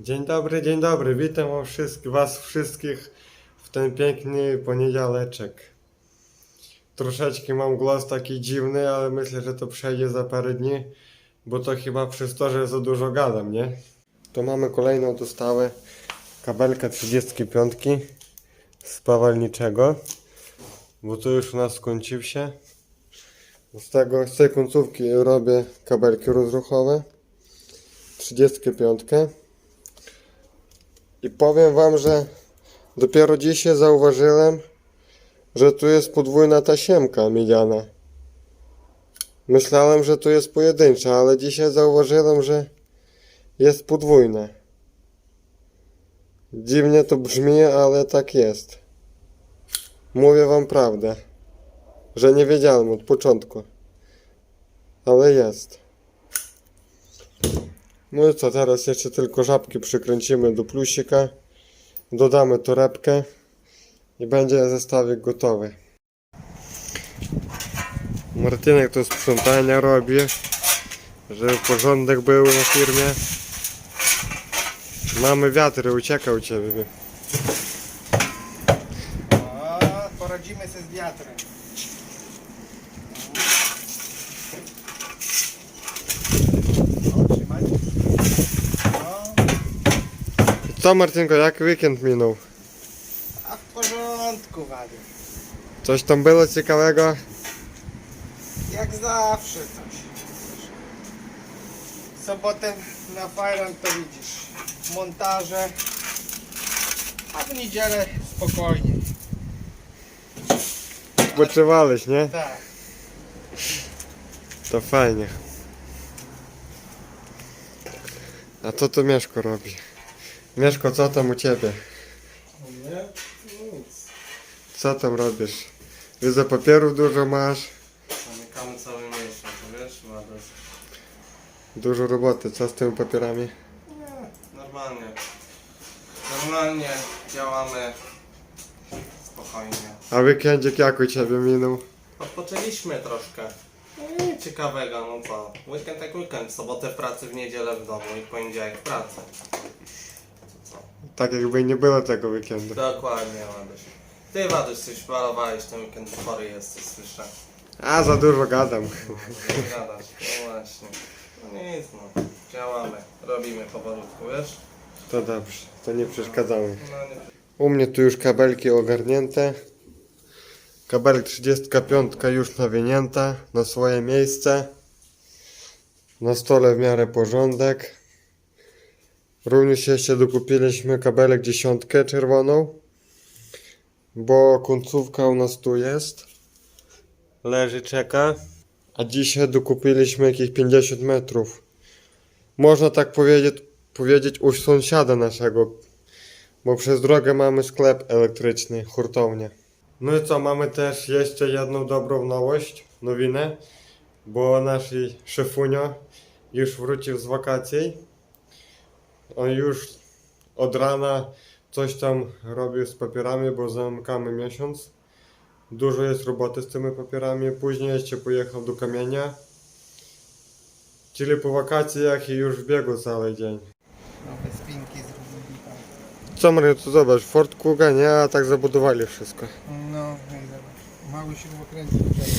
Dzień dobry, dzień dobry. Witam was wszystkich, w ten piękny poniedziałeczek. Troszeczkę mam głos taki dziwny, ale myślę, że to przejdzie za parę dni, bo to chyba przez to, że za dużo gadam, nie? To mamy kolejną dostawę kabelka 35 z pawalniczego, bo to już u nas skończył się. Z, tego, z tej końcówki robię kabelki rozruchowe. 35. I powiem wam, że dopiero dzisiaj zauważyłem, że tu jest podwójna tasiemka miedziana. Myślałem, że tu jest pojedyncza, ale dzisiaj zauważyłem, że jest podwójna. Dziwnie to brzmi, ale tak jest. Mówię wam prawdę, że nie wiedziałem od początku. Ale jest. No i co, teraz jeszcze tylko żabki przykręcimy do plusika. Dodamy torebkę i będzie zestawik gotowy. Martynek to sprzątania robi, żeby porządek był na firmie. Mamy wiatry, ucieka u ciebie. O, poradzimy sobie z wiatrem. O, trzymaj. O, Co Martynko, jak weekend minął? a w porządku, Wady. Coś tam było ciekawego? Jak zawsze coś. W sobotę na Fajrant to widzisz. Montaże. A w niedzielę spokojnie. Odpoczywałeś, nie? Tak. To fajnie. A co to Mieszko robi? Mieszko, co tam u ciebie? Nie? Nic. Co tam robisz? Widzę papierów dużo masz, Zamykamy cały miesiąc, wiesz, Ładus? dużo roboty. Co z tymi papierami? Nie, normalnie. Normalnie działamy spokojnie. A weekendzik jak u ciebie minął? Odpoczęliśmy troszkę. No i ciekawego, no co? Weekend jak weekend, w sobotę w pracy, w niedzielę w domu i w poniedziałek w pracy. Tak jakby nie było tego weekendu. Dokładnie, Ładuś. Ty, Ładuś, coś balowałeś ten weekend, chory jesteś, słyszę. A, za dużo gadam. No, nie gadasz, no właśnie. No nic, no. Działamy, robimy powolutku, wiesz? To dobrze, to nie przeszkadzamy. No nie U mnie tu już kabelki ogarnięte. Kabelek 35 już nawinięta na swoje miejsce. Na stole w miarę porządek. Również jeszcze dokupiliśmy kabelek dziesiątkę czerwoną. Bo końcówka u nas tu jest. Leży, czeka. A dzisiaj dokupiliśmy jakieś 50 metrów. Można tak powiedzieć, powiedzieć u sąsiada naszego bo przez drogę mamy sklep elektryczny, hurtownię. No i co, mamy też jeszcze jedną dobrą nowość, nowinę, bo nasz szefunio już wrócił z wakacji. On już od rana coś tam robił z papierami, bo zamykamy miesiąc. Dużo jest roboty z tymi papierami. Później jeszcze pojechał do kamienia. Czyli po wakacjach i już w biegu cały dzień. Nowe spinki zrobili tam. Co Mario, to zobacz, Ford Kuga, nie? A tak zabudowali wszystko. No. Mały śrubokręt tutaj.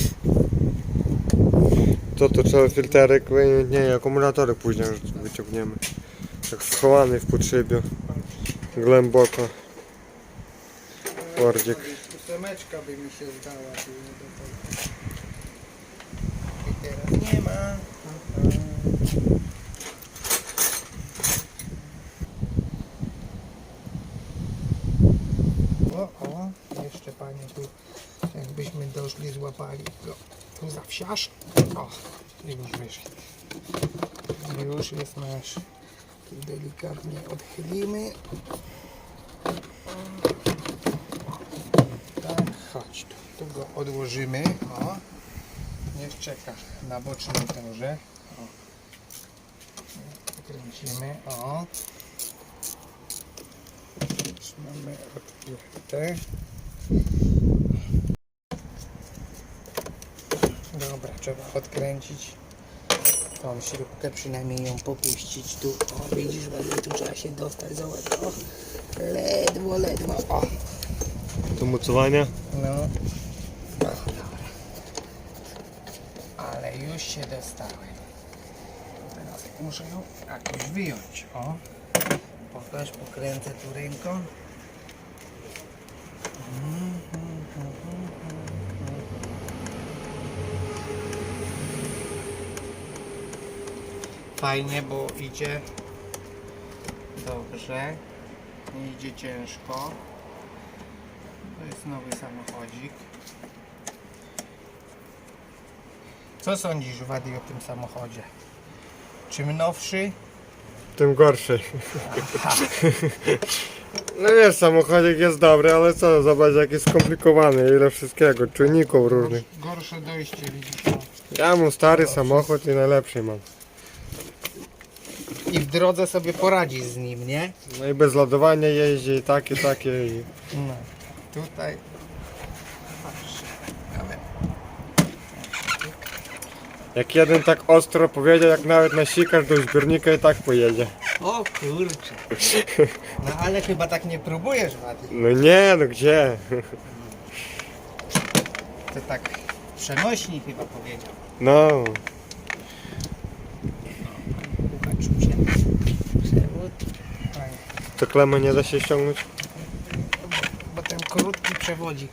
To to trzeba filterek wyjąć, nie, akumulatory później już wyciągniemy. Tak schowany w potrzebie. Głęboko. Fordzik. Ósemeczka by mi się zdała. do tego. I teraz nie ma. O, o, jeszcze panie tu, jakbyśmy doszli, złapali go tu za wsiarz. O, i już wyszli. Już jest nasz. Delikatnie odchylimy. Tak, chodź tu. Tu go odłożymy. O. Niech czeka na bocznym torze. Kręcimy. O. Już mamy odpięte. Dobra, trzeba odkręcić. Tą śrubkę przynajmniej ją popuścić tu. O, widzisz, ładnie tu trzeba się dostać. Zobacz, o. Ledwo, ledwo. O, Do mocowania. no. O, dobra. Ale już się dostałem. Teraz muszę ją jakoś wyjąć. O. Pokaż, pokręcę tu ręką. Fajnie, bo idzie dobrze. Nie idzie ciężko. To jest nowy samochodzik. Co sądzisz, Wadi, o tym samochodzie? Czym nowszy? Tym gorszy. No nie, samochodzik jest dobry, ale co, zobacz jak jest skomplikowany, ile wszystkiego, czujników różnych. Gorsze dojście, widzisz. Ja mam stary samochód i najlepszy mam. I w drodze sobie poradzi z nim, nie? No i bez ładowania jeździ i takie, takie jeździ. No. Tutaj. Patrz. Ale Jak jeden tak ostro powiedział, jak nawet nasikasz do zbiornika i tak pojedzie. O kurczę. No ale chyba tak nie próbujesz, Wadi. No nie, no gdzie? To tak przenośni chyba powiedział. No. To klemę nie da się ściągnąć? Bo ten krótki przewodzik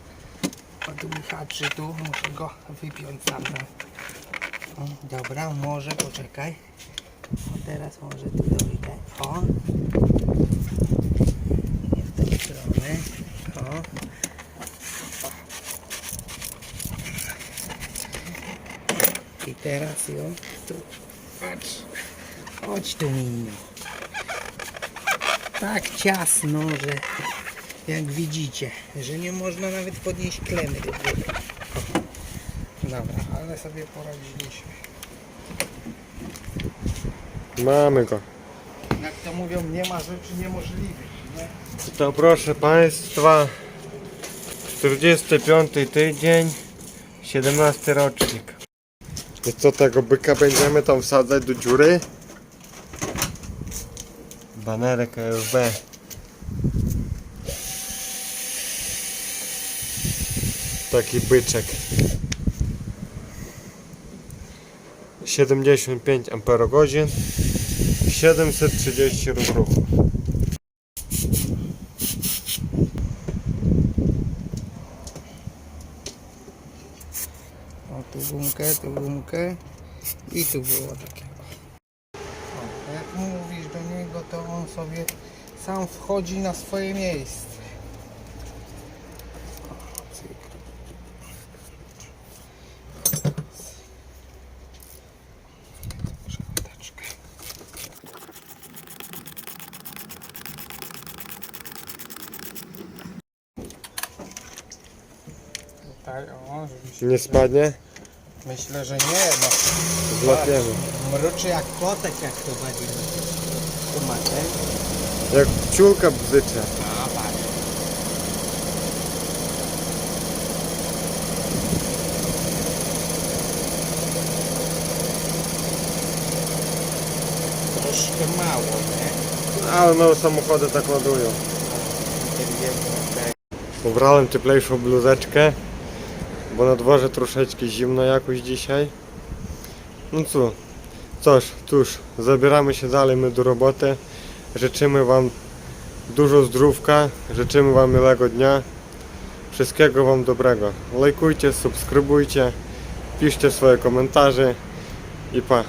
od haczy tu, muszę go wypiąć sam. O, dobra, może poczekaj. O, teraz może tu dojdę. O. Nie w tą stronę. O. I teraz ją tu. Patrz. Chodź tu Miniu. Tak ciasno, że jak widzicie, że nie można nawet podnieść klemy do góry. Dobra, ale sobie poradziliśmy. Mamy go. Jak to mówią, nie ma rzeczy niemożliwych, nie? To proszę Państwa, 45 tydzień, 17 rocznik. I co tego byka będziemy tam wsadzać do dziury? Banerek AFB. Taki byczek. 75 amperogodzin, 730 rozruchów. O, tu gumkę, tu gumkę i tu było takiego. O, jak mówisz do niego, to on sobie sam wchodzi na swoje miejsce. O, się Nie spadnie? Myślę, że nie, no. Złapiemy. Mruczy jak kotek, jak to będzie. Macie. Jak ciulka bzycze. A, patrz. Troszkę mało, nie? Ale no samochody tak ładują. Ubrałem cieplejszą bluzeczkę, bo na dworze troszeczkę zimno jakoś dzisiaj. No co, cóż, cóż, zabieramy się dalej my do roboty. Życzymy Wam dużo zdrówka, życzymy Wam miłego dnia. Wszystkiego Wam dobrego. Lajkujcie, subskrybujcie, piszcie swoje komentarze i pa.